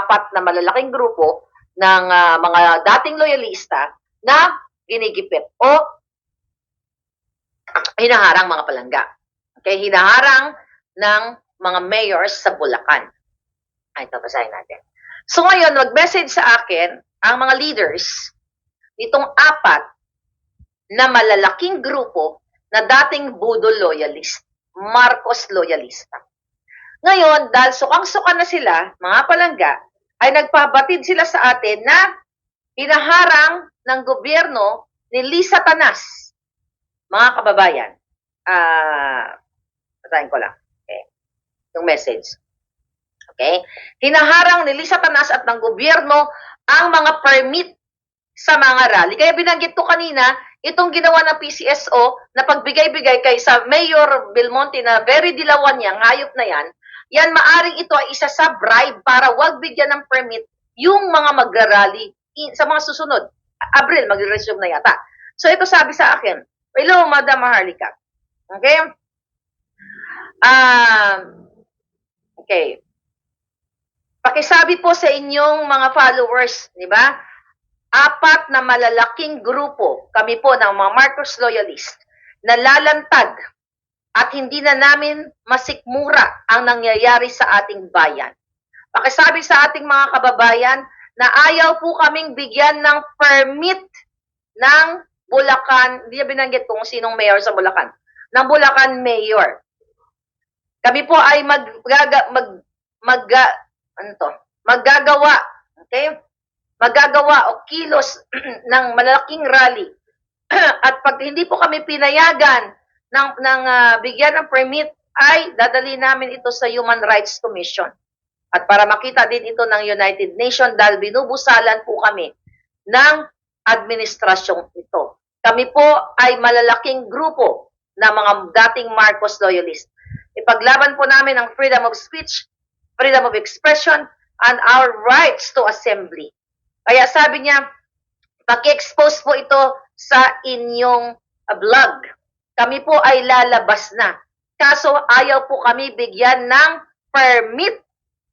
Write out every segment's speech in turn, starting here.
apat na malalaking grupo ng ah, mga dating loyalista na ginigipit o hinaharang mga palangga. Okay, hinaharang ng mga mayors sa Bulacan. Ay, ito, basahin natin. So ngayon, mag-message sa akin ang mga leaders nitong apat na malalaking grupo na dating Budol loyalist, Marcos loyalista. Ngayon, dahil sukang-suka na sila, mga palangga, ay nagpabatid sila sa atin na hinaharang ng gobyerno ni Lisa Tanas. Mga kababayan, ah, basahin ko lang. Okay. Yung message. Okay? Hinaharang ni Lisa Tanas at ng gobyerno ang mga permit sa mga rally. Kaya binanggit ko kanina, itong ginawa ng PCSO na pagbigay-bigay kay sa Mayor Belmonte na very dilawan niya, hayop na yan, yan maaring ito ay isa sa bribe para wag bigyan ng permit yung mga magrarally sa mga susunod. Abril, magre-resume na yata. So ito sabi sa akin, Hello, Madam Maharlika. Okay? Um, okay. Pakisabi po sa inyong mga followers, di ba? Apat na malalaking grupo, kami po ng mga Marcos Loyalist, na lalantad at hindi na namin masikmura ang nangyayari sa ating bayan. Pakisabi sa ating mga kababayan na ayaw po kaming bigyan ng permit ng Bulacan, hindi niya binanggit kung sinong mayor sa Bulacan, ng Bulacan Mayor. Kami po ay mag, gaga, mag, mag, ano to, maggagawa, okay? Maggagawa o kilos ng malaking rally. At pag hindi po kami pinayagan ng, ng ah, bigyan ng permit, ay dadali namin ito sa Human Rights Commission. At para makita din ito ng United Nations dahil binubusalan po kami ng administrasyong ito. Kami po ay malalaking grupo na mga dating Marcos loyalist. Ipaglaban po namin ang freedom of speech, freedom of expression, and our rights to assembly. Kaya sabi niya, paki-expose po ito sa inyong uh, blog. Kami po ay lalabas na. Kaso ayaw po kami bigyan ng permit.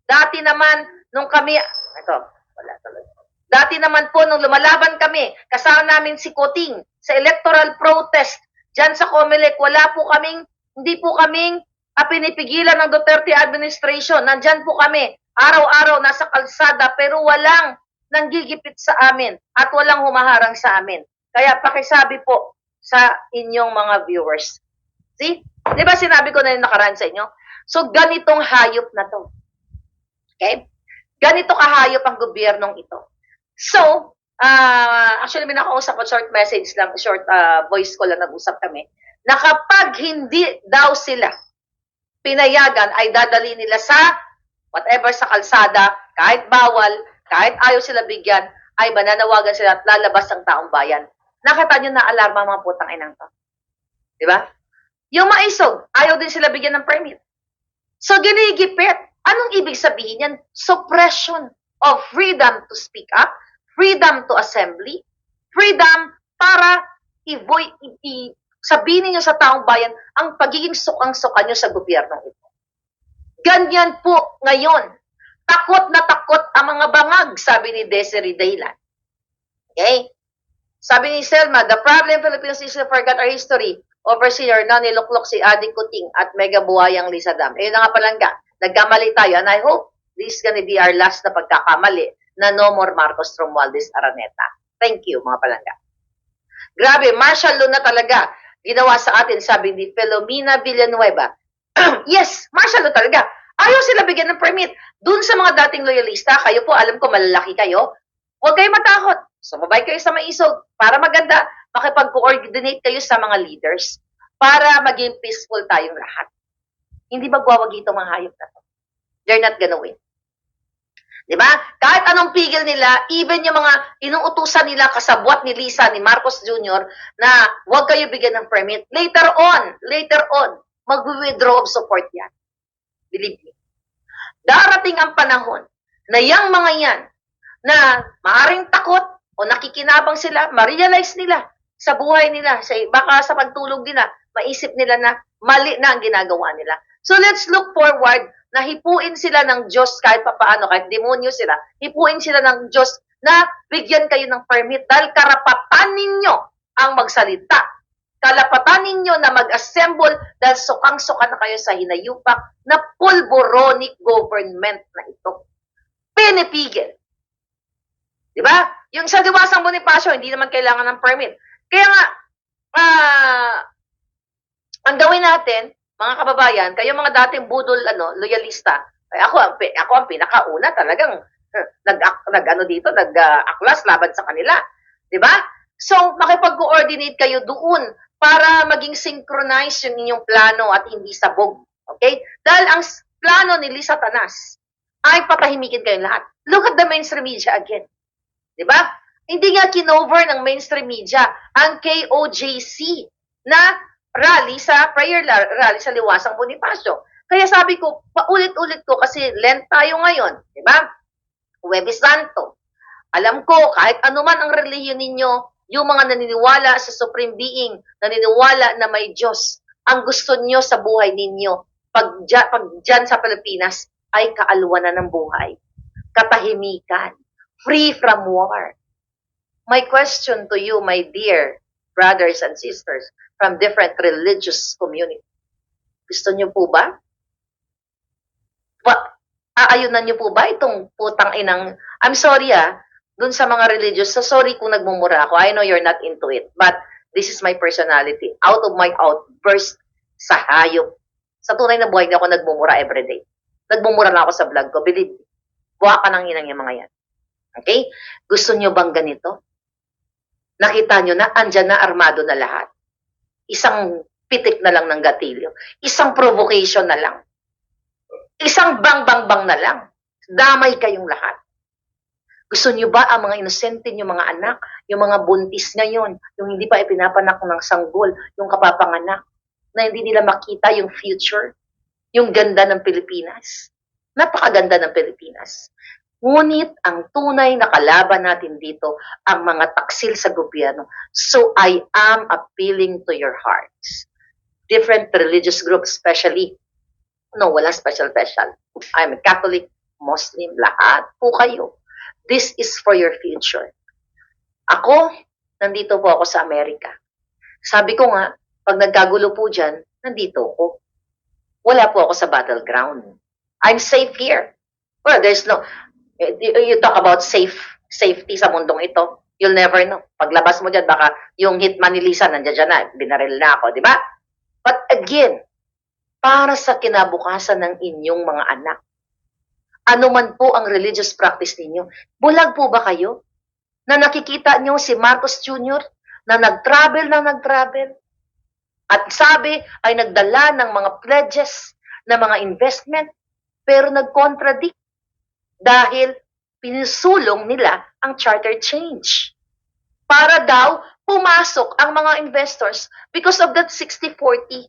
Dati naman, nung kami, ito, wala talaga. Dati naman po, nung lumalaban kami, kasama namin si Koting sa electoral protest dyan sa Comelec, wala po kaming, hindi po kaming ah, pinipigilan ng Duterte administration. Nandyan po kami, araw-araw nasa kalsada, pero walang nanggigipit sa amin at walang humaharang sa amin. Kaya pakisabi po sa inyong mga viewers. See? Di ba sinabi ko na yung nakaraan sa inyo? So, ganitong hayop na to. Okay? Ganito kahayop ang gobyernong ito. So, ah actually may nakausap ko, short message lang, short ah, voice ko lang nag-usap kami, na kapag hindi daw sila pinayagan, ay dadali nila sa whatever sa kalsada, kahit bawal, kahit ayaw sila bigyan, ay mananawagan sila at lalabas ang taong bayan. Nakita nyo na alarma mga putang inang to. Di ba? Yung maisog, ayaw din sila bigyan ng permit. So, ginigipit. Anong ibig sabihin yan? Suppression of freedom to speak up, freedom to assembly, freedom para i-voy, i- i- sabihin niyo sa taong bayan ang pagiging sukang-suka niyo sa gobyernong ito. Ganyan po ngayon. Takot na takot ang mga bangag, sabi ni Desiree Daylan. Okay? Sabi ni Selma, the problem Philippines is to forget our history. Overseer na niluklok si Adi Kuting at mega buhayang Lisa Dam. Eh, na nga palangga. Nagkamali tayo and I hope this is gonna be our last na pagkakamali na no more Marcos Romualdez Araneta. Thank you, mga palangga. Grabe, martial law na talaga. Ginawa sa atin, sabi ni Filomena Villanueva. yes, martial law talaga. Ayaw sila bigyan ng permit. Doon sa mga dating loyalista, kayo po, alam ko malalaki kayo, huwag kayo matakot. Sumabay kayo sa maisog para maganda, makipag-coordinate kayo sa mga leaders para maging peaceful tayong lahat. Hindi magwawagi itong mga hayop na to. They're not gonna win. Di ba? Kahit anong pigil nila, even yung mga inuutusan nila kasabwat ni Lisa, ni Marcos Jr., na huwag kayo bigyan ng permit. Later on, later on, mag-withdraw of support yan. Believe me. Darating ang panahon na yung mga yan na maaring takot o nakikinabang sila, ma-realize nila sa buhay nila, sa, baka sa pagtulog nila, maisip nila na mali na ang ginagawa nila. So let's look forward na hipuin sila ng Diyos kahit papaano, kahit demonyo sila, hipuin sila ng Diyos na bigyan kayo ng permit dahil karapatan ninyo ang magsalita. Kalapatan ninyo na mag-assemble dahil sukang-suka na kayo sa hinayupak na pulboronic government na ito. Pinipigil. Di ba? Yung sa Diwasang Bonifacio, hindi naman kailangan ng permit. Kaya nga, ah, ang gawin natin, mga kababayan, kayo mga dating budol, ano, loyalista, ay ako, ako ang pinakauna talagang eh, nag, nag ano dito, nag-aklas laban sa kanila. Di ba? So, makipag-coordinate kayo doon para maging synchronize yung inyong plano at hindi sabog. Okay? Dahil ang plano ni Lisa Tanas ay patahimikin kayong lahat. Look at the mainstream media again. Di ba? Hindi nga kinover ng mainstream media ang KOJC na rally sa prayer rally sa Liwasang Bonifacio. Kaya sabi ko, paulit-ulit ko kasi Lent tayo ngayon, di ba? Huwebes Santo. Alam ko, kahit anuman ang relihiyon ninyo, yung mga naniniwala sa Supreme Being, naniniwala na may Diyos, ang gusto nyo sa buhay ninyo, pag, dyan, pag dyan sa Pilipinas, ay kaalwanan ng buhay. Katahimikan. Free from war. My question to you, my dear brothers and sisters from different religious community. Gusto nyo po ba? Pa- aayunan nyo po ba itong putang inang, I'm sorry ah, dun sa mga religious, so sorry kung nagmumura ako. I know you're not into it, but this is my personality. Out of my outburst sa hayop. Sa tunay na buhay, hindi ako nagmumura everyday. Nagmumura na ako sa vlog ko. Believe. Buha ka ng inang yung mga yan. Okay? Gusto nyo bang ganito? Nakita nyo na, andyan na armado na lahat. Isang pitik na lang ng gatilyo. Isang provocation na lang. Isang bang-bang-bang na lang. Damay kayong lahat. Gusto niyo ba ang mga inosente niyo mga anak, yung mga buntis ngayon, yung hindi pa ipinapanak ng sanggol, yung kapapanganak, na hindi nila makita yung future, yung ganda ng Pilipinas? Napakaganda ng Pilipinas. Ngunit ang tunay na kalaban natin dito, ang mga taksil sa gobyerno. So I am appealing to your hearts. Different religious groups, especially No, walang special special. I'm a Catholic, Muslim, lahat po kayo. This is for your future. Ako, nandito po ako sa Amerika. Sabi ko nga, pag nagkagulo po dyan, nandito ako. Wala po ako sa battleground. I'm safe here. Well, there's no, eh, you talk about safe, safety sa mundong ito. You'll never know. Paglabas mo dyan, baka yung hitman ni Lisa, nandiyan dyan na, binaril na ako, di ba? But again, para sa kinabukasan ng inyong mga anak. Ano man po ang religious practice ninyo, bulag po ba kayo? Na nakikita nyo si Marcos Jr. na nag-travel na nag-travel at sabi ay nagdala ng mga pledges na mga investment pero nag-contradict dahil pinisulong nila ang charter change. Para daw pumasok ang mga investors because of that 60-40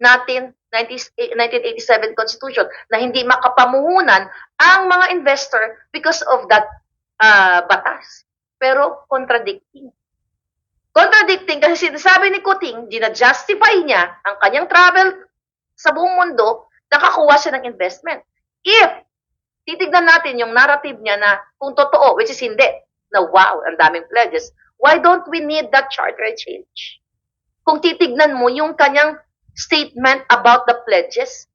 natin 90 1987 Constitution na hindi makapamuhunan ang mga investor because of that uh, batas. Pero contradicting. Contradicting kasi sinasabi ni Kuting, gina-justify niya ang kanyang travel sa buong mundo, nakakuha siya ng investment. If titignan natin yung narrative niya na kung totoo, which is hindi, na wow, ang daming pledges, why don't we need that charter change? Kung titignan mo yung kanyang statement about the pledges.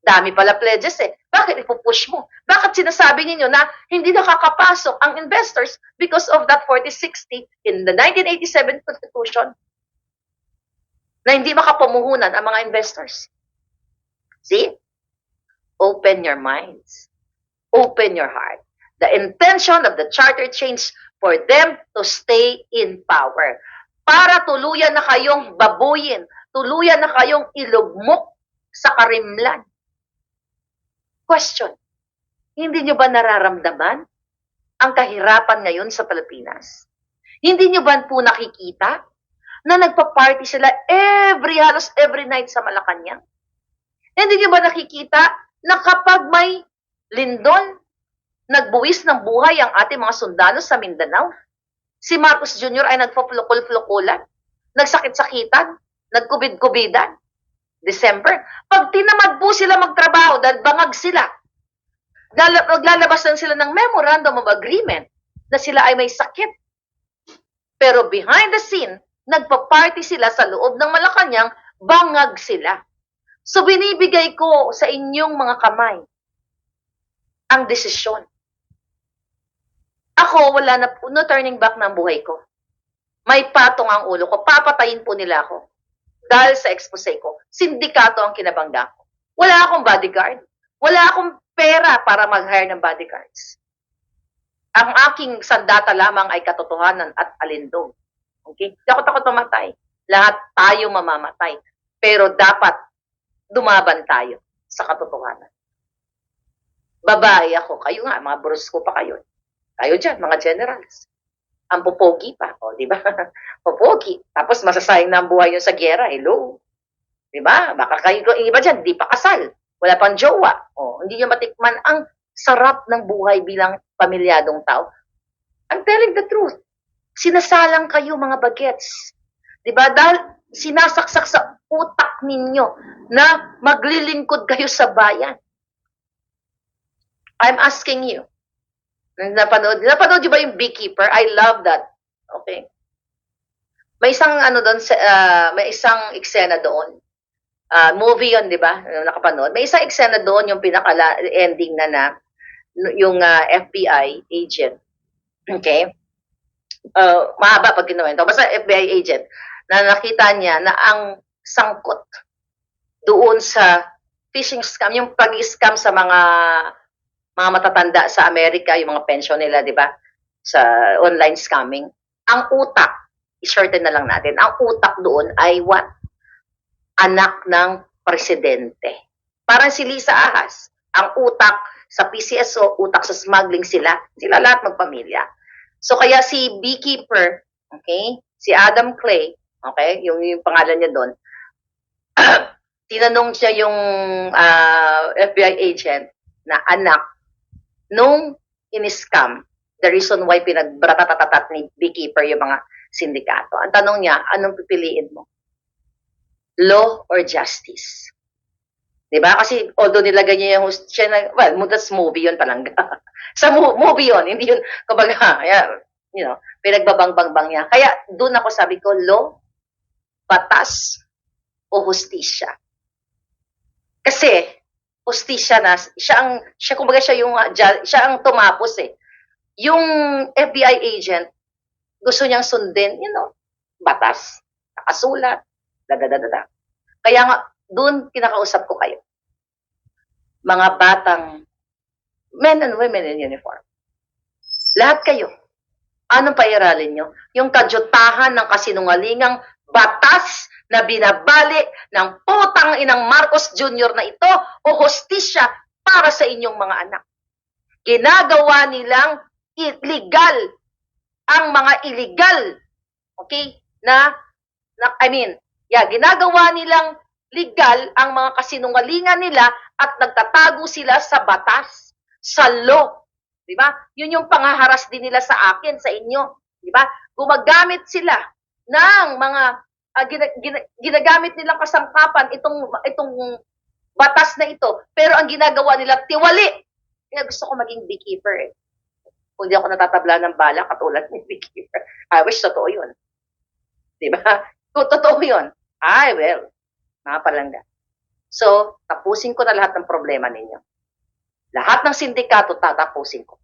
Dami pala pledges eh. Bakit ipupush mo? Bakit sinasabi ninyo na hindi nakakapasok ang investors because of that 4060 in the 1987 Constitution? Na hindi makapamuhunan ang mga investors. See? Open your minds. Open your heart. The intention of the charter change for them to stay in power. Para tuluyan na kayong babuyin, tuluyan na kayong ilugmok sa karimlan. Question, hindi nyo ba nararamdaman ang kahirapan ngayon sa Pilipinas? Hindi nyo ba po nakikita na nagpa-party sila every, halos every night sa Malacanang? Hindi nyo ba nakikita na kapag may lindol, nagbuwis ng buhay ang ating mga sundalo sa Mindanao? Si Marcos Jr. ay nagpa-flukol-flukulan, nagsakit-sakitan, nagkubid-kubidan. December. Pag tinamad po sila magtrabaho dahil bangag sila, lala- maglalabas lang sila ng memorandum of agreement na sila ay may sakit. Pero behind the scene, nagpa-party sila sa loob ng Malacanang, bangag sila. So binibigay ko sa inyong mga kamay ang desisyon. Ako, wala na, po- no turning back ng buhay ko. May patong ang ulo ko. Papatayin po nila ako. Dahil sa expose ko. Sindikato ang kinabangga ko. Wala akong bodyguard. Wala akong pera para mag-hire ng bodyguards. Ang aking sandata lamang ay katotohanan at alindog. Okay? Hindi ako takot mamatay. Lahat tayo mamamatay. Pero dapat dumaban tayo sa katotohanan. Babae ako. Kayo nga, mga bros ko pa kayo. Kayo dyan, mga generals. Ang popogi pa, o, di ba? popogi. Tapos masasayang na ang buhay yun sa gera. Hello? Di ba? Baka kayo, yung iba dyan, di pa kasal. Wala pang jowa. O, hindi nyo matikman ang sarap ng buhay bilang pamilyadong tao. I'm telling the truth. Sinasalang kayo, mga bagets. Di ba? Dahil sinasaksak sa utak ninyo na maglilingkod kayo sa bayan. I'm asking you. Napanood, napanood ba yung Beekeeper? I love that. Okay. May isang ano doon, ah, may isang eksena doon. Ah, movie yon di ba? Ano, Nakapanood. May isang eksena doon, yung pinaka-ending na na, yung ah, FBI agent. Okay? Uh, mahaba pag kinuwento. Basta FBI agent na nakita niya na ang sangkot doon sa phishing scam, yung pag-scam sa mga mga matatanda sa Amerika, yung mga pension nila, di ba? Sa online scamming. Ang utak, i-shorten na lang natin, ang utak doon ay what? Anak ng presidente. Parang si Lisa Ahas. Ang utak sa PCSO, utak sa smuggling sila. Sila lahat magpamilya. So kaya si beekeeper, okay? Si Adam Clay, okay? Yung, yung pangalan niya doon. tinanong siya yung ah, FBI agent na anak nung in-scam, the reason why pinagbratatatatat ni beekeeper yung mga sindikato. Ang tanong niya, anong pipiliin mo? Law or justice? 'Di ba? Kasi although nilagay niya yung host, siya na, well, that's movie yun talaga. Sa mo- movie yun, hindi yun, kumbaga, yeah, you know, pinagbabang-bang niya. Kaya doon ako sabi ko, law, batas, o hustisya. Kasi, hustisya na, siya ang, siya kumbaga siya yung, ju- siya ang tumapos eh. Yung FBI agent, gusto niyang sundin, you know, batas, nakasulat, dadadadada. Kaya nga, doon kinakausap ko kayo. Mga batang men and women in uniform. Lahat kayo. Anong pairalin nyo? Yung kadyutahan ng kasinungalingang batas na binabali ng putang inang Marcos Jr. na ito o hostisya para sa inyong mga anak. Ginagawa nilang illegal ang mga illegal okay na, na I mean yeah ginagawa nilang legal ang mga kasinungalingan nila at nagtatago sila sa batas sa law di ba yun yung pangaharas din nila sa akin sa inyo di ba gumagamit sila ng mga ah, gina- gina- ginagamit nilang kasangkapan itong itong batas na ito pero ang ginagawa nila tiwali kaya gusto ko maging beekeeper eh kung di ako natatabla ng bala katulad ni Beekeeper. I wish totoo yun. Di ba? Kung totoo yun, ay well, mga. So, tapusin ko na lahat ng problema ninyo. Lahat ng sindikato, tatapusin ko.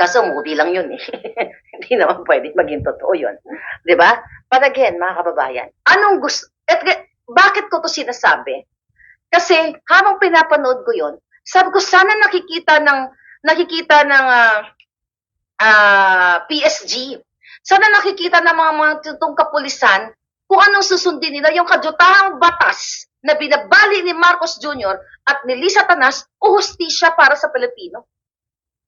Kaso movie lang yun eh. Hindi naman pwede maging totoo yun. Di ba? But again, mga kababayan, anong gusto, at, bakit ko to sinasabi? Kasi habang pinapanood ko yun, sabi ko sana nakikita ng nakikita ng ah, ah, PSG. Sana nakikita ng mga mga tutong kapulisan kung anong susundin nila yung kadyutahang batas na binabali ni Marcos Jr. at ni Lisa Tanas o hustisya para sa Pilipino.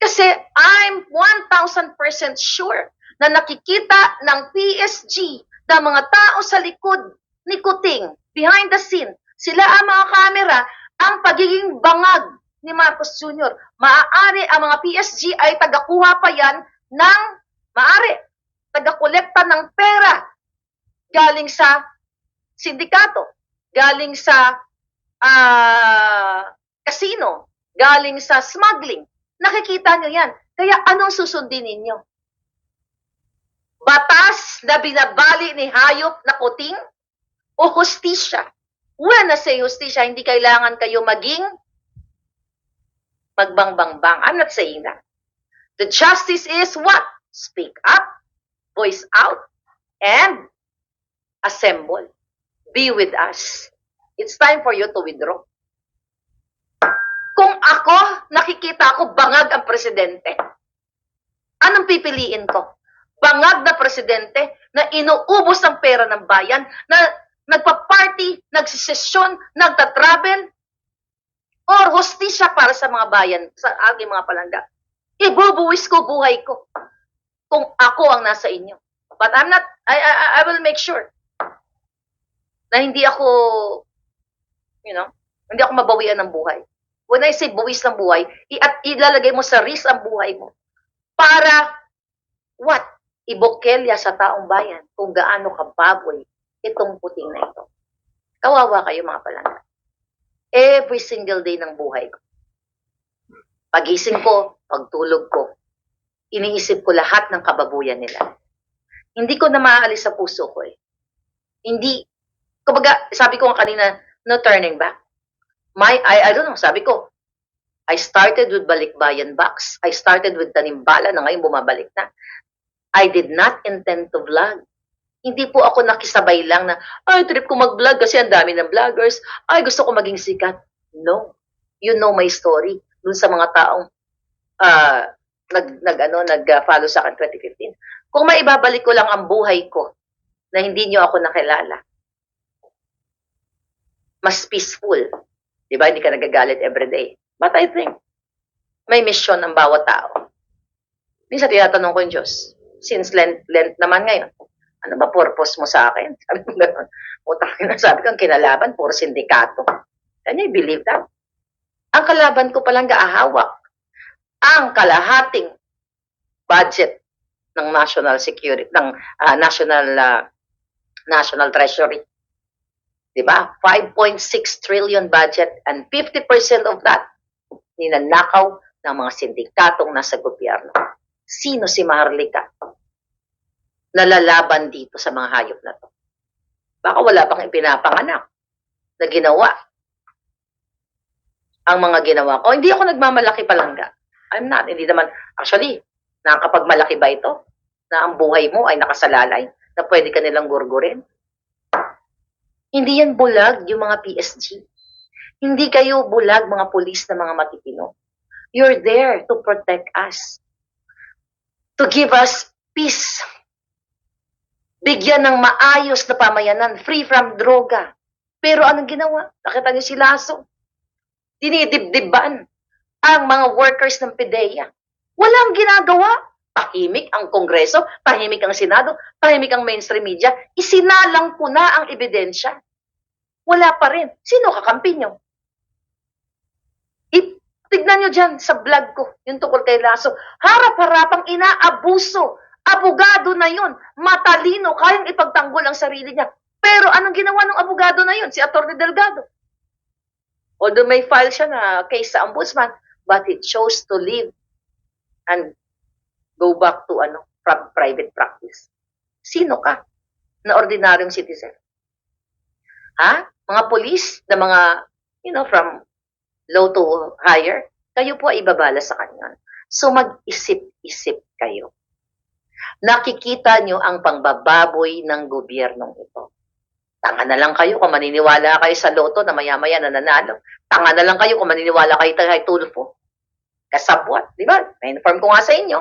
Kasi I'm 1,000% sure na nakikita ng PSG na mga tao sa likod ni Kuting, behind the scene, sila ang mga kamera, ang pagiging bangag ni Marcos Jr. Maaari ang mga PSG ay tagakuha pa yan ng, maaari, tagakolekta ng pera galing sa sindikato, galing sa ah, casino, galing sa smuggling. Nakikita nyo yan. Kaya anong susundin ninyo? Batas na binabali ni hayop na kuting o hustisya? When I say hustisya, hindi kailangan kayo maging magbangbang-bang. I'm not saying that. The justice is what? Speak up, voice out, and assemble. Be with us. It's time for you to withdraw. Kung ako, nakikita ko bangag ang presidente, anong pipiliin ko? Bangag na presidente na inuubos ang pera ng bayan, na nagpa-party, nagsisesyon, nagta-travel, or hostisya para sa mga bayan, sa aking mga palangga. Ibubuwis ko buhay ko kung ako ang nasa inyo. But I'm not, I, I, I will make sure na hindi ako, you know, hindi ako mabawian ng buhay. When I say buwis ng buhay, at ilalagay mo sa risk ang buhay mo para what? Ibokelya sa taong bayan kung gaano kababoy itong puting na ito. Kawawa kayo mga palangga. Every single day ng buhay ko. Pagising ko, pagtulog ko, iniisip ko lahat ng kababuyan nila. Hindi ko na maaalis sa puso ko eh. Hindi, kumbaga, sabi ko nga kanina, no turning back. My, I, I don't know, sabi ko, I started with Balikbayan Box. I started with Tanimbala na ngayon bumabalik na. I did not intend to vlog. Hindi po ako nakisabay lang na, ay, trip ko mag-vlog kasi ang dami ng vloggers. Ay, gusto ko maging sikat. No. You know my story dun sa mga taong ah, nag, nag, ano, nag-follow sa akin 2015. Kung maibabalik ko lang ang buhay ko na hindi nyo ako nakilala, mas peaceful. Di ba? Hindi ka nagagalit everyday. But I think, may mission ang bawat tao. Minsan tinatanong ko yung Diyos, since Lent, Lent naman ngayon, ano ba purpose mo sa akin? Sabi ko gano'n. Utang na sabi ko, kinalaban, puro sindikato. Can you believe that? Ang kalaban ko palang gaahawak ang kalahating budget ng national security ng ah, national ah, national treasury. 'Di ba? 5.6 trillion budget and 50% of that ninanakaw ng mga sindikatong nasa gobyerno. Sino si Maharlika? Nalalaban dito sa mga hayop na to. Baka wala pang ipinapanganak na ginawa ang mga ginawa ko. Hindi ako nagmamalaki palangga. I'm not. Hindi naman. Actually, nakakapagmalaki ba ito? Na ang buhay mo ay nakasalalay? Na pwede ka nilang gurgurin? Hindi yan bulag yung mga PSG. Hindi kayo bulag mga pulis na mga matitino. You're there to protect us. To give us peace. Bigyan ng maayos na pamayanan, free from droga. Pero anong ginawa? Nakita niyo si Lasso? dinidibdiban ang mga workers ng PIDEA. Walang ginagawa. Tahimik ang Kongreso, tahimik ang Senado, tahimik ang mainstream media. Isinalang ko na ang ebidensya. Wala pa rin. Sino kakampi nyo? I- tignan nyo dyan sa vlog ko, yung tukol kay Lasso. Harap-harapang inaabuso. Abogado na yun. Matalino, kayang ipagtanggol ang sarili niya. Pero anong ginawa ng abogado na yun? Si Atty. Delgado. Although may file siya na case sa ombudsman, but he chose to leave and go back to ano, from private practice. Sino ka na ordinaryong citizen? Ha? Mga police na mga, you know, from low to higher, kayo po ay ibabala sa kanya. So mag-isip-isip kayo. Nakikita nyo ang pangbababoy ng gobyernong ito. Tanga na lang kayo kung maniniwala kayo sa loto na maya-maya nananalo. Tanga na lang kayo kung maniniwala kayo kay Tulfo. Kasabwat, di ba? Na-inform ko nga sa inyo.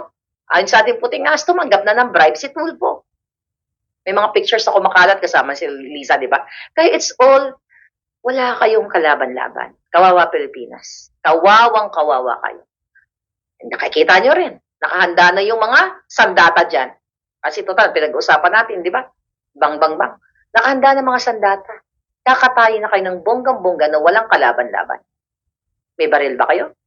Ayon sa ating puting as, tumanggap na ng bribe si Tulfo. May mga pictures ako makalat kasama si Lisa, di ba? Kaya it's all, wala kayong kalaban-laban. Kawawa Pilipinas. Kawawang kawawa kayo. Nakikita nyo rin. Nakahanda na yung mga sandata dyan. Kasi total, pinag-usapan natin, di ba? Bang, bang, bang. Nakahanda na mga sandata. Kakatayin na kayo ng bonggang-bongga na walang kalaban-laban. May baril ba kayo?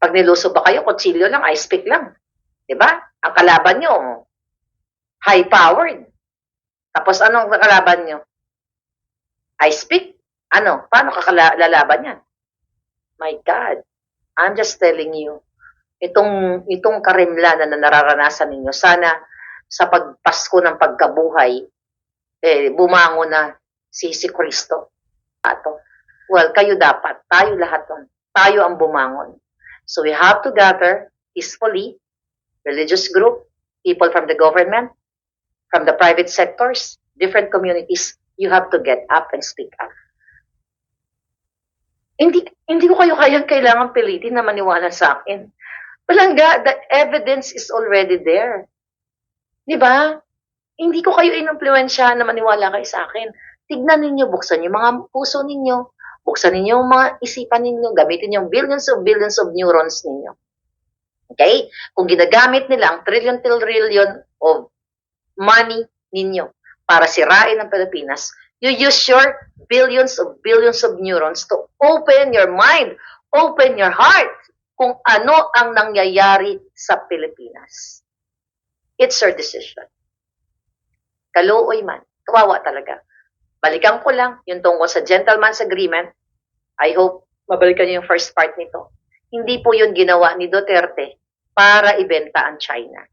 Pag niluso ba kayo, kutsilyo lang, ice pick lang. Di ba? Ang kalaban nyo, high-powered. Tapos anong kalaban nyo? I speak? Ano? Paano kakalalaban yan? My God. I'm just telling you. Itong, itong karimla na nararanasan ninyo, sana sa pagpasko ng pagkabuhay, eh, bumango na si si Kristo. Ato. Well, kayo dapat. Tayo lahat. Tayo ang bumangon. So we have to gather peacefully, religious group, people from the government, from the private sectors, different communities, you have to get up and speak up. Hindi hindi ko kayo kayang kailangan pilitin na maniwala sa akin. Palangga, the evidence is already there. Di ba? Hindi ko kayo inumpluensya na maniwala kayo sa akin. Tignan ninyo, buksan yung mga puso ninyo, buksan ninyo yung mga isipan ninyo, gamitin yung billions of billions of neurons ninyo. Okay? Kung ginagamit nila ang trillion-trillion of money ninyo para sirain ang Pilipinas, you use your billions of billions of neurons to open your mind, open your heart kung ano ang nangyayari sa Pilipinas. It's your decision. Kaluoy man. Kawawa talaga. Balikan ko lang yung tungkol sa gentleman's agreement. I hope mabalikan niyo yung first part nito. Hindi po yun ginawa ni Duterte para ibenta ang China.